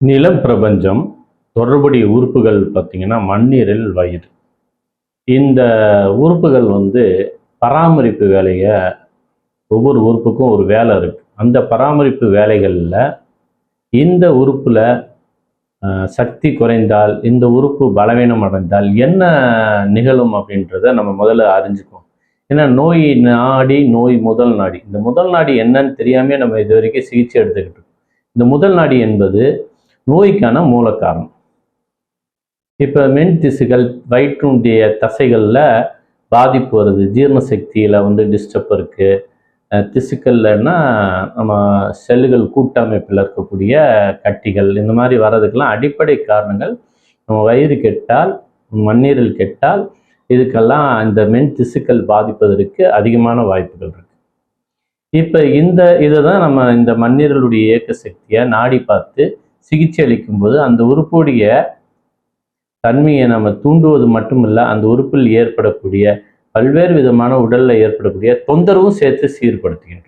நிலம் பிரபஞ்சம் தொடர்புடைய உறுப்புகள் பார்த்தீங்கன்னா மண்ணீரில் வயிறு. இந்த உறுப்புகள் வந்து பராமரிப்பு வேலையை ஒவ்வொரு உறுப்புக்கும் ஒரு வேலை இருக்கு. அந்த பராமரிப்பு வேலைகளில் இந்த உறுப்பில் சக்தி குறைந்தால் இந்த உறுப்பு பலவீனம் அடைந்தால் என்ன நிகழும் அப்படின்றத நம்ம முதல்ல அறிஞ்சுக்குவோம் ஏன்னா நோய் நாடி நோய் முதல் நாடி. இந்த முதல் நாடி என்னன்னு தெரியாமே நம்ம இது வரைக்கும் சிகிச்சை எடுத்துக்கிட்டு இருக்கோம். இந்த முதல் நாடி என்பது நோய்க்கான மூல காரணம் இப்போ மென் திசுகள் வயிற்றுடைய தசைகளில் பாதிப்பு வருது. ஜீரண சக்தியில் வந்து டிஸ்டர்ப் இருக்குது திசுக்கள்லன்னா நம்ம செல்லுகள் கூட்டமைப்பில் இருக்கக்கூடிய கட்டிகள் இந்த மாதிரி வர்றதுக்கெல்லாம் அடிப்படை காரணங்கள் நம்ம வயிறு கெட்டால் மண்ணீரல் கெட்டால் இதுக்கெல்லாம் இந்த மென் திசுக்கள் பாதிப்பதற்கு அதிகமான வாய்ப்புகள் இருக்கு. இப்போ இந்த இதை தான் நம்ம இந்த மண்ணீரலுடைய இயக்க சக்தியை நாடி பார்த்து சிகிச்சை அளிக்கும்போது அந்த உறுப்புடைய தன்மையை நம்ம தூண்டுவது மட்டுமில்ல அந்த உறுப்பில் ஏற்படக்கூடிய பல்வேறு விதமான உடலில் ஏற்படக்கூடிய தொந்தரவும் சேர்த்து சீர்படுத்துகின்றோம்